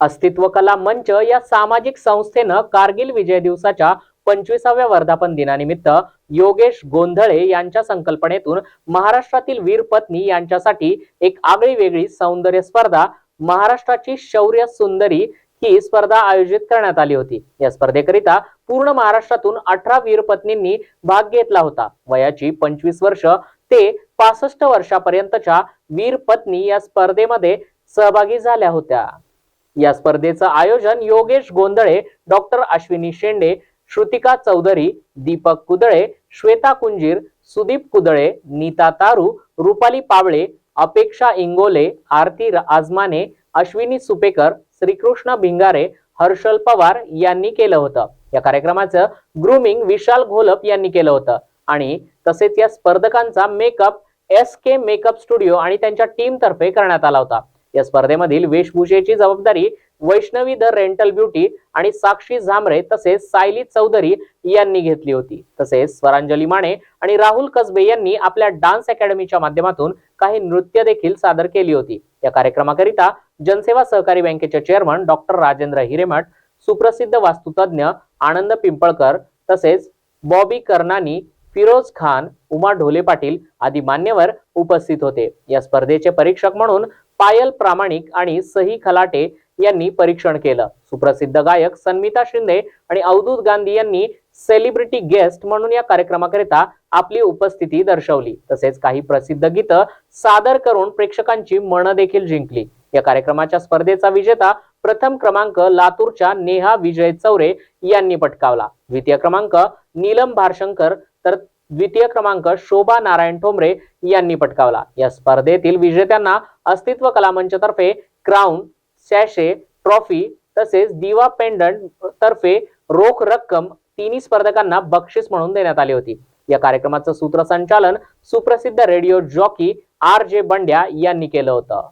अस्तित्व कला मंच या सामाजिक संस्थेनं कारगिल विजय दिवसाच्या पंचवीसाव्या वर्धापन दिनानिमित्त योगेश गोंधळे यांच्या संकल्पनेतून महाराष्ट्रातील वीर पत्नी यांच्यासाठी एक आगळी वेगळी सौंदर्य स्पर्धा महाराष्ट्राची शौर्य सुंदरी ही स्पर्धा आयोजित करण्यात आली होती. या स्पर्धेकरिता पूर्ण महाराष्ट्रातून अठरा वीर पत्नींनी भाग घेतला होता. वयाची पंचवीस वर्ष ते पासष्ट वर्षापर्यंतच्या वीर पत्नी या स्पर्धेमध्ये सहभागी झाल्या होत्या. या स्पर्धेचं आयोजन योगेश गोंधळे डॉक्टर अश्विनी शेंडे श्रुतिका चौधरी दीपक कुदळे श्वेता कुंजीर सुदीप कुदळे नीता तारू रुपाली पावळे अपेक्षा इंगोले आरती आजमाने अश्विनी सुपेकर श्रीकृष्ण भिंगारे हर्षल पवार यांनी केलं होतं. या कार्यक्रमाचं ग्रुमिंग विशाल घोलप यांनी केलं होतं. आणि तसेच या स्पर्धकांचा makeup S K makeup studio आणि त्यांच्या टीम तर्फे करण्यात आला होता. या स्पर्धेमधील वेशभूषेची जबाबदारी वैष्णवी द रेंटल ब्युटी आणि साक्षी झामरे तसेच सायली चौधरी यांनी घेतली होती. तसेच स्वरांजली माने आणि राहुल कसबे यांनी आपल्या डान्स अकॅडमीच्या माध्यमातून काही नृत्य देखील सादर केली होती. या कार्यक्रमाकरिता जनसेवा सहकारी बँकेचे चेअरमन डॉक्टर राजेंद्र हिरेमठ सुप्रसिद्ध वास्तुतज्ञ आनंद पिंपळकर तसेच बॉबी कर्नानी फिरोज खान उमा ढोले पाटील आदी मान्यवर उपस्थित होते. या स्पर्धेचे परीक्षक म्हणून पायल प्रामाणिक आणि सही खलाटे यांनी परीक्षण केलं. सुप्रसिद्ध गायक सन्मिता शिंदे आणि अवधूत गांधी यांनी सेलिब्रिटी गेस्ट म्हणून या कार्यक्रमाकरिता आपली उपस्थिती दर्शवली. तसेच काही प्रसिद्ध गीतं सादर करून प्रेक्षकांची मनं देखील जिंकली. या कार्यक्रमाच्या स्पर्धेचा विजेता प्रथम क्रमांक लातूरच्या नेहा विजय चौरे यांनी पटकावला. द्वितीय क्रमांक नीलम भारशंकर तर द्वितीय क्रमांक शोभा नारायण ठोंबरे यांनी पटकावला. या स्पर्धेतील विजेत्यांना अस्तित्व कला मंचतर्फे क्राऊन सॅशे ट्रॉफी तसेच दिवा पेंडंट तर्फे रोख रक्कम तिन्ही स्पर्धकांना बक्षीस म्हणून देण्यात आली होती. या कार्यक्रमाचं सूत्रसंचालन सुप्रसिद्ध रेडिओ जॉकी आर जे बंड्या यांनी केलं होतं.